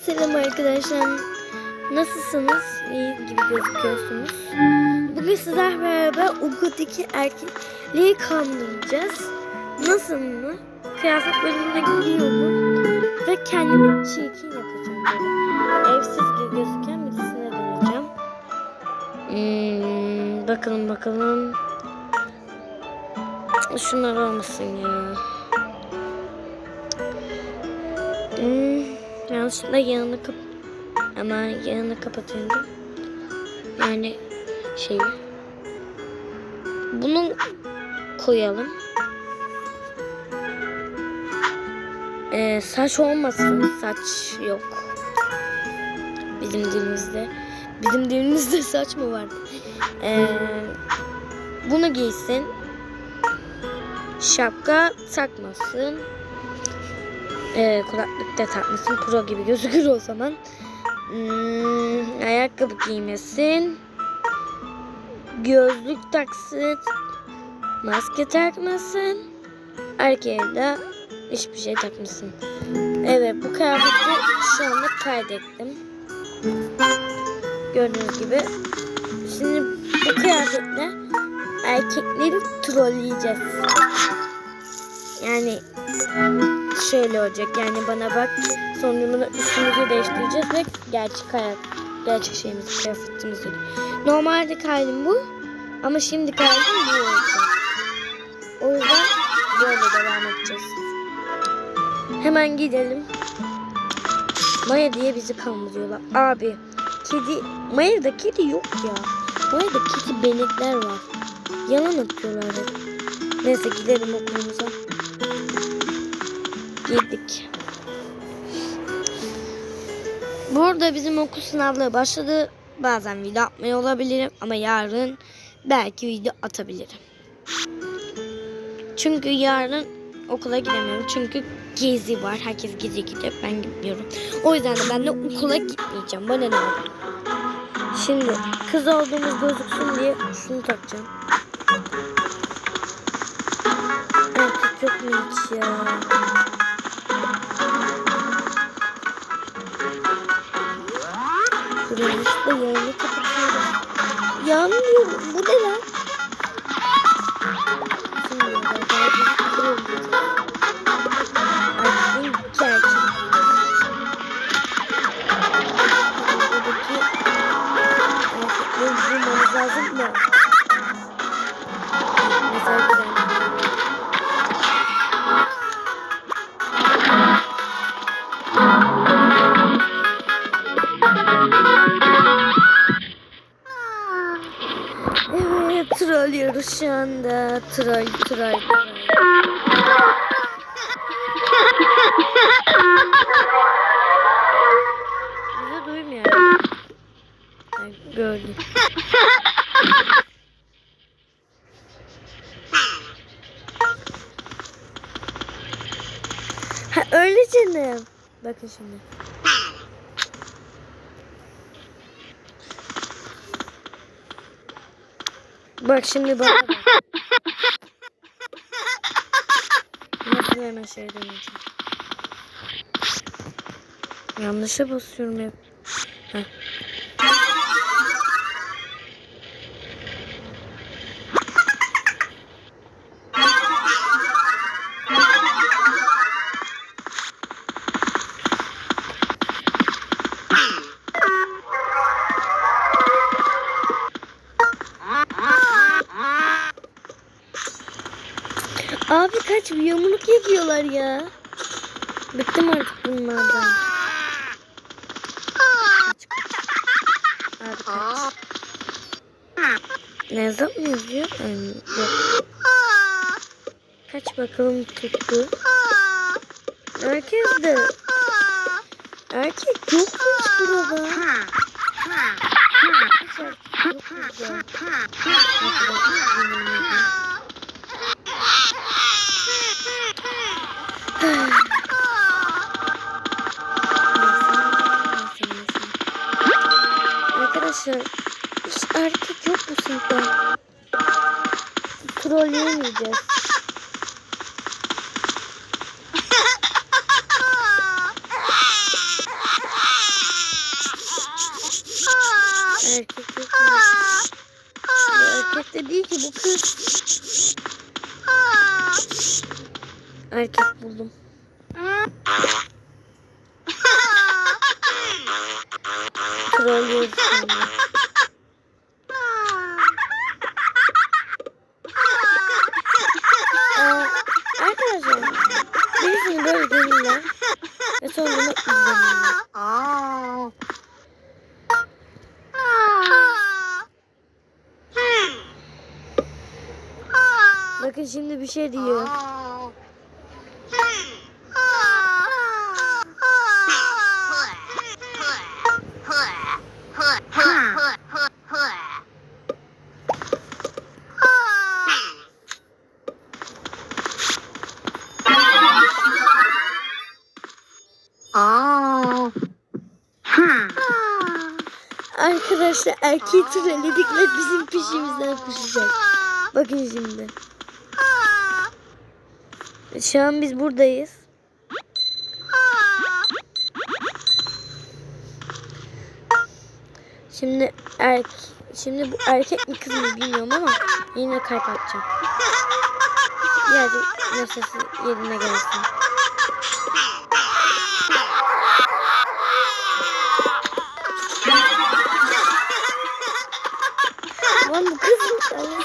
Selam arkadaşlar. Nasılsınız? İyi gibi gözüküyorsunuz. Bugün sizler beraber okuldaki erkekliği kandıracağız. Nasıl mı? Kıyafet bölümüne gidiyor mu? Ve kendimi çirkin yapacağım böyle. Evsiz gibi gözüken birisine döneceğim. Hmm, bakalım bakalım. Şunlar olmasın ya. Hmm, yanlışlıkla yanını kap ama yanını kapatıyorum. Yani şey bunu koyalım. Ee, saç olmasın. Saç yok. Bizim dilimizde. Bizim dilimizde saç mı var? Ee, bunu giysin. Şapka takmasın. Ee, kulaklık da takmasın. Pro gibi gözükür o zaman. Hmm, ayakkabı giymesin. Gözlük taksın. Maske takmasın. Erkeğe de hiçbir şey takmasın. Evet bu kıyafeti şu anda kaydettim. Gördüğünüz gibi. Şimdi bu kıyafetle erkekleri trolleyeceğiz. Yani şöyle olacak yani bana bak sonra üstümüzü değiştireceğiz ve gerçek hayat gerçek şeyimiz kıyafetimiz oluyor. Normalde halim bu ama şimdi halim bu olacak. O yüzden böyle devam edeceğiz. Hemen gidelim. Maya diye bizi kandırıyorlar. Abi kedi Maya'da kedi yok ya. Maya'da kedi benekler var. Yalan atıyorlar. Neyse gidelim okulumuza. Girdik. Burada bizim okul sınavları başladı. Bazen video atmıyor olabilirim ama yarın belki video atabilirim. Çünkü yarın okula gidemiyorum. Çünkü gezi var. Herkes gezi gidiyor. Ben gitmiyorum. O yüzden de ben de okula gitmeyeceğim. Bana ne olur. Şimdi kız olduğumuz gözüksün diye şunu takacağım. Erkek yok mu hiç ya? Yanlışlıkla yayını kapatıyorum. Yanmıyorum. Bu ne lan? Şimdi ben Troll troll. troll. Bizi duymuyor. Ay, gördüm. Ha öyle canım. Bakın şimdi. Bak şimdi bak. Nasıl hemen şey deneyeceğim. Yanlışa basıyorum hep. Heh. Kaç yumruk yapıyorlar ya. Bıktım artık bunlardan. Abi kaç. Ne zaman mı yazıyor? Ay, yok. Kaç bakalım tuttu. Herkes de. Erkek yok mu hiç Erkek de Erkek de değil ki bu kız. Erkek buldum. Bakın şimdi bir şey diyor. Arkadaşlar erkeği trolledik ve bizim peşimizden koşacak. Bakın şimdi. Şu an biz buradayız. Şimdi erk şimdi bu erkek mi kız mı bilmiyorum ama yine kalp atacağım. Birazcık neşesi yerine gelsin. Lan bu kız mı?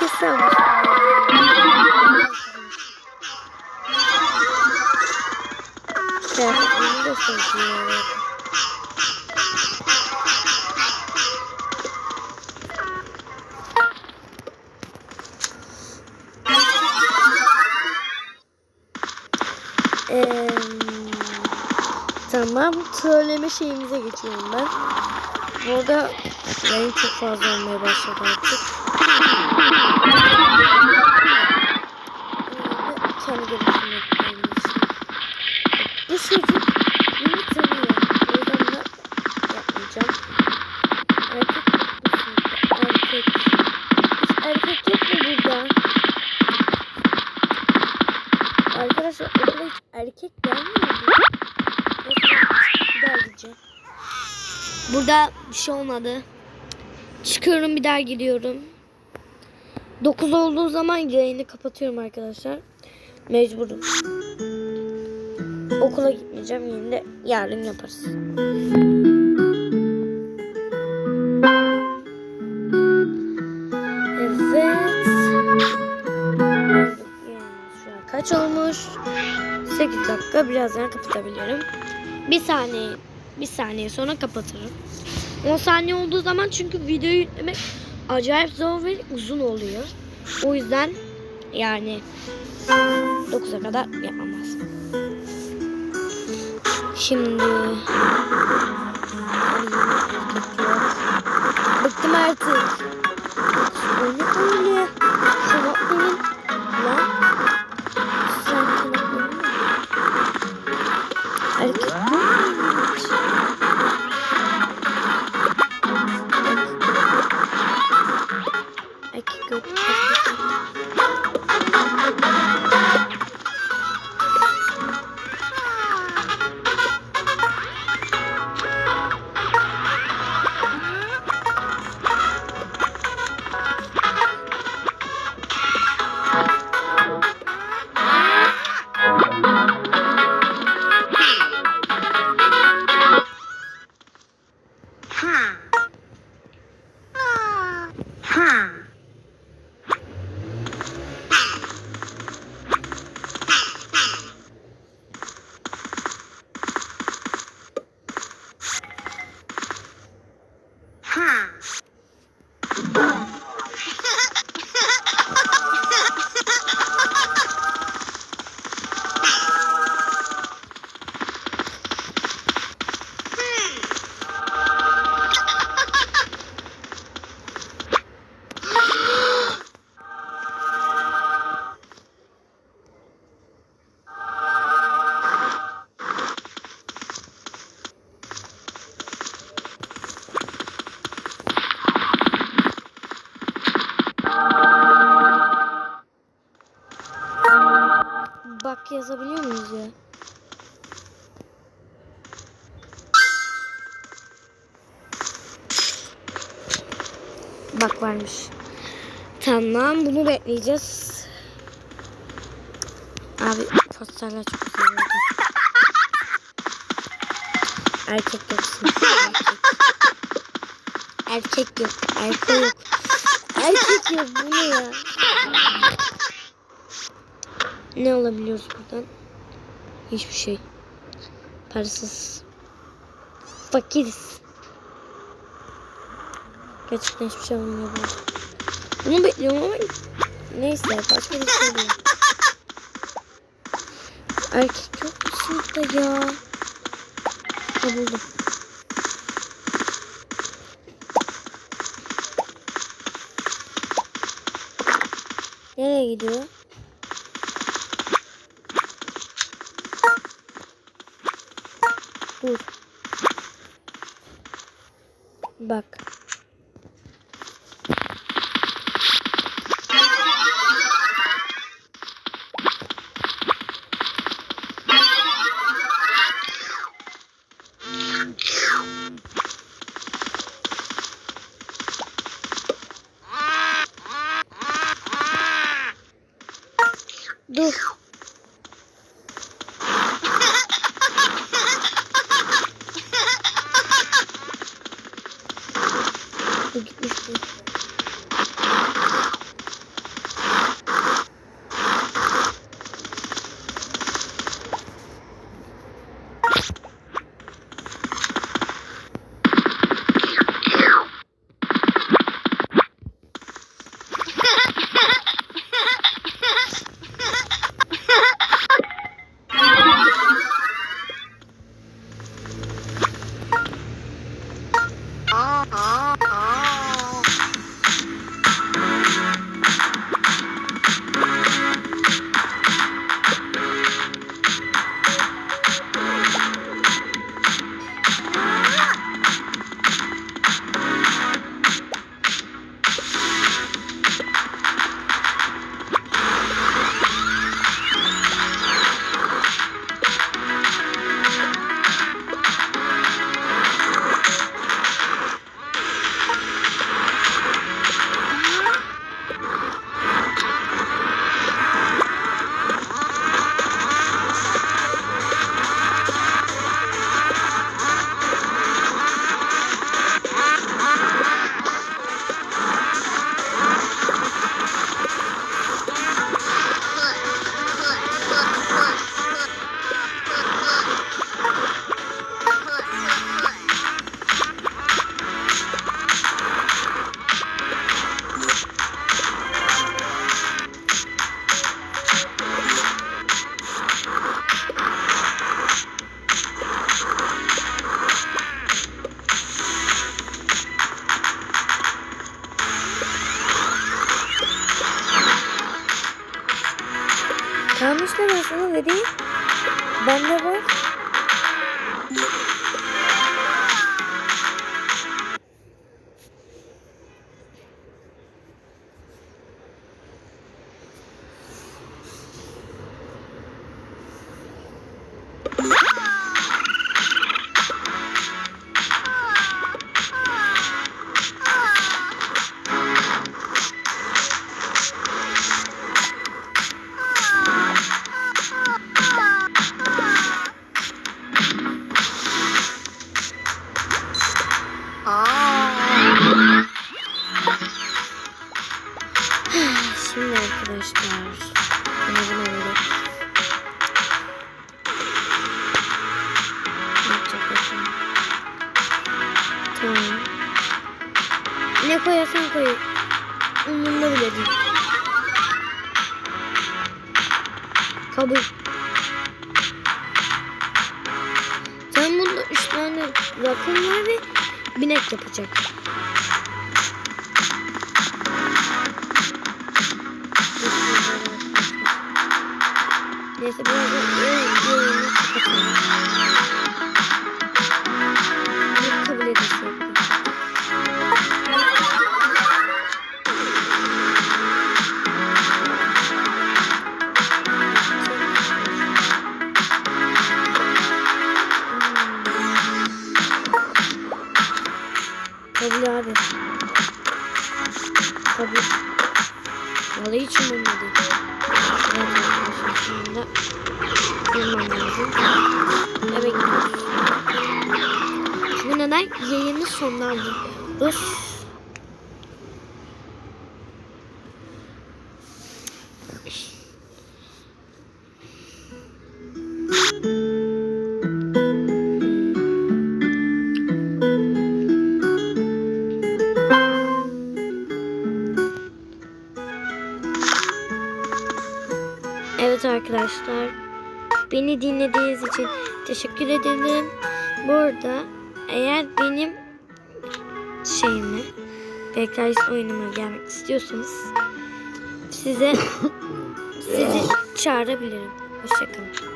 De seviyor. Eee, tamam, trolleme şeyimize geçiyorum ben. Burada yayın çok fazla olmaya başladı artık. Bu çocuk beni daha. Burada bir şey olmadı. Çıkıyorum bir daha gidiyorum. 9 olduğu zaman yayını kapatıyorum arkadaşlar. Mecburum. Okula gitmeyeceğim. Yine de yarın yaparız. Evet. Kaç olmuş? 8 dakika. Birazdan kapatabilirim. Bir saniye. Bir saniye sonra kapatırım. 10 saniye olduğu zaman çünkü videoyu yüklemek acayip zor ve uzun oluyor. O yüzden yani 9'a kadar yapmam lazım. Şimdi Bıktım artık. Ne öyle? Kanatların lan. Sen kanatların mı? Erkek Bak varmış. Tamam bunu bekleyeceğiz. Abi posterler çok güzel oldu. Erkek yoksun. Erkek. Yok. Erkek yok. Erkek yok. Bu ne ya? Ne alabiliyoruz buradan? Hiçbir şey. Parasız. Fakiriz. Gerçekten hiçbir şey olmuyor. Bunu bekliyorum ama neyse başka bir şey değil. Erkek yok mu sınıfta ya? Ha buldum. Nereye gidiyor? Dur. Bak. Tane rakım var ve binek yapacak. Neyse biraz da Kabul abi. Kabul. Vallahi hiç umurumda değil. Evet, şu anda bulmam lazım. Eve gidiyoruz. Çünkü neden? Yayını sonlandı. Öf. Arkadaşlar. Beni dinlediğiniz için teşekkür ederim. Bu arada eğer benim şeyime Bekleyiz oyunuma gelmek istiyorsanız size sizi çağırabilirim. Hoşçakalın.